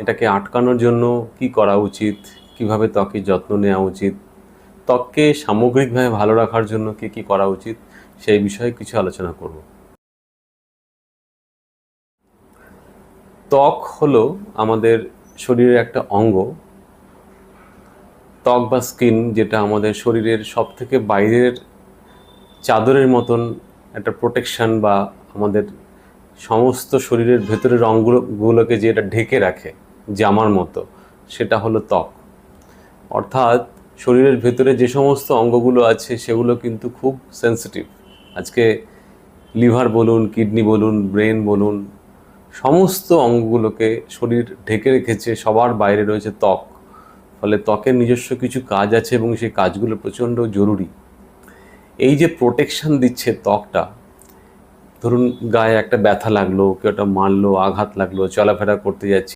এটাকে আটকানোর জন্য কি করা উচিত? কীভাবে ত্বকের যত্ন নেওয়া উচিত? ত্বককে সামগ্রিকভাবে ভালো রাখার জন্য কি কি করা উচিত? সেই বিষয়ে কিছু আলোচনা করব। ত্বক হলো আমাদের শরীরের একটা অঙ্গ। ত্বক বা স্কিন যেটা আমাদের শরীরের সব থেকে বাইরের চাদরের মতন একটা প্রোটেকশন বা আমাদের সমস্ত শরীরের ভেতরের অঙ্গগুলোকে যেটা ঢেকে রাখে। জামার মতো, সেটা হলো ত্বক। অর্থাৎ শরীরের ভেতরে যে সমস্ত অঙ্গগুলো আছে, সেগুলো কিন্তু খুব সেন্সিটিভ আজকে লিভার বলুন, কিডনি বলুন, ব্রেন বলুন, সমস্ত অঙ্গগুলোকে শরীর ঢেকে রেখেছে, সবার বাইরে রয়েছে ত্বক। ফলে ত্বকের নিজস্ব কিছু কাজ আছে এবং সেই কাজগুলো প্রচণ্ড জরুরি। এই যে প্রোটেকশন দিচ্ছে ত্বকটা, ধরুন গায়ে একটা ব্যথা লাগল, কেউ একটা মারলো, আঘাত লাগল, চলাফেরা করতে যাচ্ছি